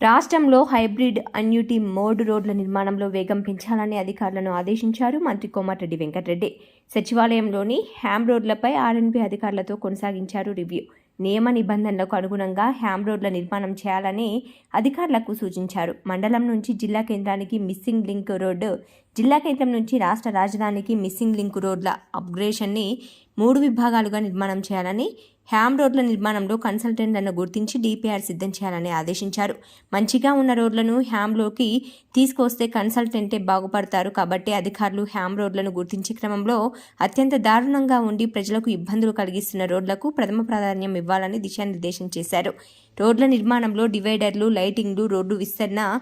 రాష్ట్రంలో hybrid annuity mode రోడ్ల నిర్మాణంలో వేగం పెంచాలని అధికారులను ఆదేశించారు మంత్రి కోమటిరెడ్డి వెంకటరెడ్డి. సచివాలయంలోని హ్యామ్ రోడ్లపై ఆర్ఎన్బి అధికారులతో కొనసాగించారు రివ్యూ. నియమ నిబంధనలకు అనుగుణంగా హ్యామ్ రోడ్ల నిర్మాణం చేయాలని అధికారులకు సూచించారు. మండలం నుంచి జిల్లా కేంద్రానికి మిస్సింగ్ లింక్ రోడ్డు జిల్లా కేంద్రం నుంచి రాష్ట్ర రాజధానికి మిస్సింగ్ లింక్ రోడ్ల అప్గ్రేషన్ని మూడు విభాగాలుగా నిర్మాణం చేయాలని హ్యామ్ రోడ్ల నిర్మాణంలో కన్సల్టెంట్లను గుర్తించి డిపిఆర్ సిద్ధం చేయాలని ఆదేశించారు. మంచిగా ఉన్న రోడ్లను హ్యామ్లోకి తీసుకొస్తే కన్సల్టెంటే బాగుపడతారు. కాబట్టి అధికారులు హ్యామ్ రోడ్లను గుర్తించే క్రమంలో అత్యంత దారుణంగా ఉండి ప్రజలకు ఇబ్బందులు కలిగిస్తున్న రోడ్లకు ప్రథమ ప్రాధాన్యం ఇవ్వాలని దిశానిర్దేశం చేశారు. రోడ్ల నిర్మాణంలో డివైడర్లు లైటింగ్లు రోడ్డు విస్తరణ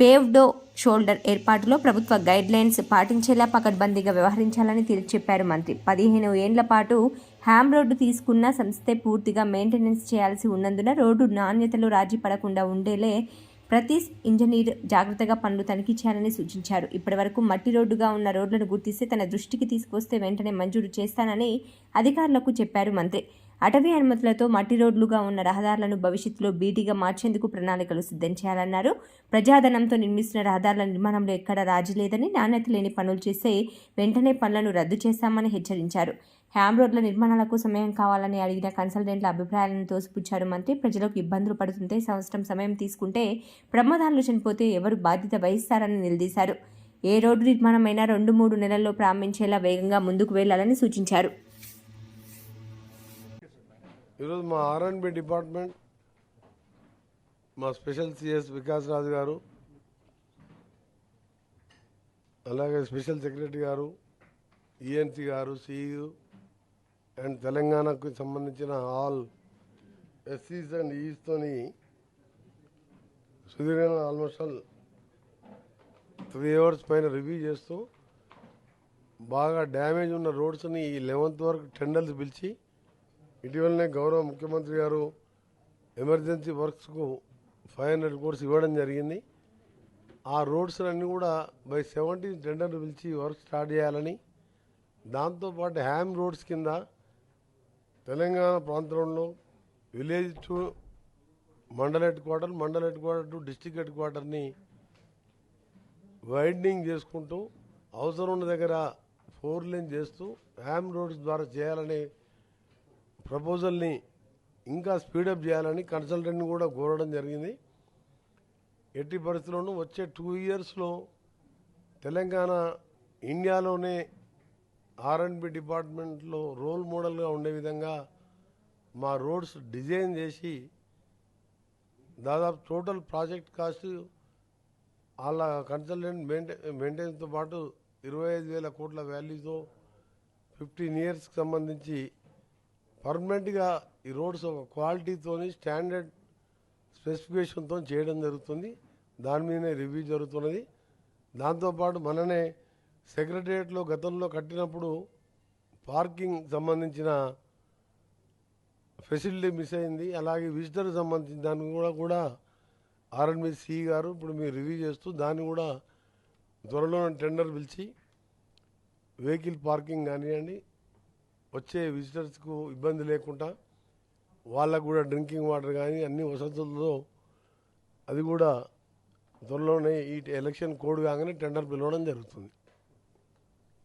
పేవ్డో షోల్డర్ ఏర్పాటులో ప్రభుత్వ గైడ్ లైన్స్ పాటించేలా పకడ్బందీగా వ్యవహరించాలని చెప్పారు మంత్రి. పదిహేను ఏండ్ల పాటు హ్యామ్ రోడ్డు తీసుకున్న సంస్థే పూర్తిగా మెయింటెనెన్స్ చేయాల్సి ఉన్నందున రోడ్డు నాణ్యతలో రాజీ పడకుండా ఉండేలే ప్రతి ఇంజనీర్ జాగ్రత్తగా పనులు తనిఖీ చేయాలని సూచించారు. ఇప్పటివరకు మట్టి రోడ్డుగా ఉన్న రోడ్లను గుర్తిస్తే తన దృష్టికి తీసుకొస్తే వెంటనే మంజూరు చేస్తానని అధికారులకు చెప్పారు మంత్రి. అటవీ అనుమతులతో మట్టి రోడ్లుగా ఉన్న రహదారులను భవిష్యత్తులో బీటీగా మార్చేందుకు ప్రణాళికలు సిద్ధం చేయాలన్నారు. ప్రజాధనంతో నిర్మిస్తున్న రహదారుల నిర్మాణంలో ఎక్కడా రాజీ లేదని నాణ్యత లేని పనులు చేస్తే వెంటనే పనులను రద్దు చేస్తామని హెచ్చరించారు. హ్యామ్ రోడ్ల నిర్మాణాలకు సమయం కావాలని అడిగిన కన్సల్టెంట్ల అభిప్రాయాలను తోసిపుచ్చారు మంత్రి. ప్రజలకు ఇబ్బందులు పడుతుంటే సంవత్సరం సమయం తీసుకుంటే ప్రమాదాలు చనిపోతే ఎవరు బాధ్యత వహిస్తారని నిలదీశారు. ఏ రోడ్డు నిర్మాణమైనా రెండు మూడు నెలల్లో ప్రారంభించేలా వేగంగా ముందుకు వెళ్ళాలని సూచించారు. ఈరోజు మా ఆర్ఎన్బి డిపార్ట్మెంట్ మా స్పెషల్ సిఎస్ వికాస్ రాజు గారు అలాగే special secretary garu ENC garu CEO and తెలంగాణకు సంబంధించిన ఆల్ ఎస్సీస్ అండ్ ఈస్తోని సుదీర్ఘంగా ఆల్మోస్ట్ ఆల్ త్రీ అవర్స్ పైన రివ్యూ చేస్తూ బాగా డ్యామేజ్ ఉన్న రోడ్స్ని ఈ లెవెన్త్ వరకు టెండర్స్ పిలిచి ఇటీవలనే గౌరవ ముఖ్యమంత్రి గారు ఎమర్జెన్సీ వర్క్స్కు ఫైవ్ హండ్రెడ్ కోర్స్ ఇవ్వడం జరిగింది. ఆ రోడ్స్ అన్నీ కూడా బై సెవెంటీన్ టెండర్ పిలిచి వర్క్ స్టార్ట్ చేయాలని దాంతోపాటు హ్యామ్ రోడ్స్ కింద తెలంగాణ ప్రాంతంలో village to mandal head quarter mandal head quarter to district head క్వార్టర్ని widening చేసుకుంటూ అవసరం ఉన్న దగ్గర ఫోర్ లేన్ చేస్తూ హ్యామ్ రోడ్స్ ద్వారా చేయాలనే ప్రపోజల్ని ఇంకా స్పీడప్ చేయాలని కన్సల్టెంట్ని కూడా కోరడం జరిగింది. ఎట్టి పరిస్థితుల్లోనూ వచ్చే టూ ఇయర్స్లో తెలంగాణ ఇండియాలోనే ఆర్ఎండ్బి డిపార్ట్మెంట్లో రోల్ మోడల్గా ఉండే విధంగా మా రోడ్స్ డిజైన్ చేసి దాదాపు టోటల్ ప్రాజెక్ట్ కాస్ట్ వాళ్ళ కన్సల్టెంట్ మెయింటైన్ మెయింటెనెన్స్తో పాటు ఇరవై ఐదు వేల కోట్ల వాల్యూతో ఫిఫ్టీన్ ఇయర్స్కి సంబంధించి పర్మనెంట్గా ఈ రోడ్స్ ఒక క్వాలిటీతోని స్టాండర్డ్ స్పెసిఫికేషన్తో చేయడం జరుగుతుంది. దాని మీదనే రివ్యూ జరుగుతున్నది. దాంతోపాటు మననే సెక్రటరియట్లో గతంలో కట్టినప్పుడు పార్కింగ్ సంబంధించిన ఫెసిలిటీ మిస్ అయింది. అలాగే విజిటర్ సంబంధించిన దానికి కూడా కూడా ఆర్ఎన్బి సి గారు ఇప్పుడు మీరు రివ్యూ చేస్తూ దాన్ని కూడా త్వరలో టెండర్ పిలిచి వెహికల్ పార్కింగ్ కానివ్వండి వచ్చే విజిటర్స్కు ఇబ్బంది లేకుండా వాళ్ళకు కూడా డ్రింకింగ్ వాటర్ కానీ అన్ని వసతులతో అది కూడా త్వరలోనే ఈ ఎలక్షన్ కోడ్ కాగానే టెండర్ పిలవడం జరుగుతుంది.